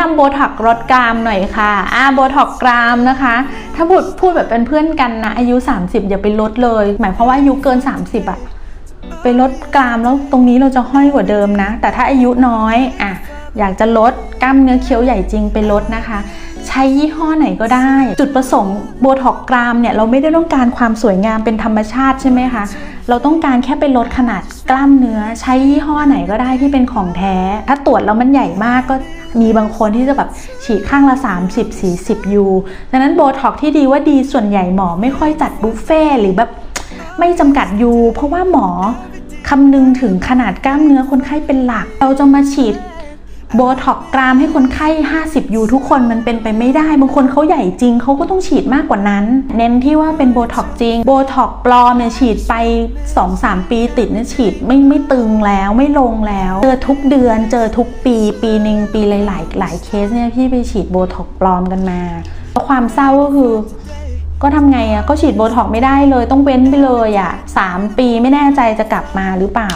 นำโบท็อกซ์ลดกรามหน่อยค่ะอ่าโบท็อกซ์กรามนะคะ ถ้าพูดพูดแบบเป็นเพื่อนกันนะ อายุ 30 อย่าไปลดเลย หมายความว่าอายุเกิน 30อะไปลดกรามแล้วตรงนี้เราจะห้อยกว่าเดิมนะ แต่ถ้าอายุน้อยอะอยากจะลดกล้ามเนื้อเคี้ยวใหญ่จริงไปลดนะคะ ใช้ยี่ห้อไหนก็ได้ จุดประสงค์โบท็อกซ์กรามเนี่ยเราไม่ได้ต้องการความสวยงามเป็นธรรมชาติใช่ไหมคะเราต้องการแค่ไปลดขนาดกล้ามเนื้อ ใช้ยี่ห้อไหนก็ได้ที่เป็นของแท้ ถ้าตรวจแล้วมันใหญ่มากก็ มีบางคนที่จะแบบฉีดข้างละ 30 40ยูดังนั้นโบท็อกซ์ที่ดีว่าดีส่วนใหญ่หมอไม่ค่อยจัดบุฟเฟ่หรือแบบไม่จำกัดยูเพราะว่าหมอคำนึงถึงขนาดกล้ามเนื้อคนไข้เป็นหลัก เราจะมาฉีด โบท็อกกรามให้คนไข้ 50 ยูทุกคนมันเป็นไปไม่ได้ บางคนเขาใหญ่จริงเขาก็ต้องฉีดมากกว่านั้น เน้นที่ว่าเป็นโบท็อกจริง โบท็อกปลอมเนี่ยฉีดไป 2-3 ปีติดเนี่ยฉีดไม่ไม่ตึงแล้วไม่ลงแล้ว เจอทุกเดือนเจอทุกปีปีหนึ่งปีหลายหลายเคสเนี่ยพี่ไปฉีดโบท็อกปลอมกันมา ความเศร้าก็คือก็ทำไงอะก็ฉีดโบท็อกไม่ได้เลยต้องเว้นไปเลยอะสามปีไม่แน่ใจจะกลับมาหรือเปล่า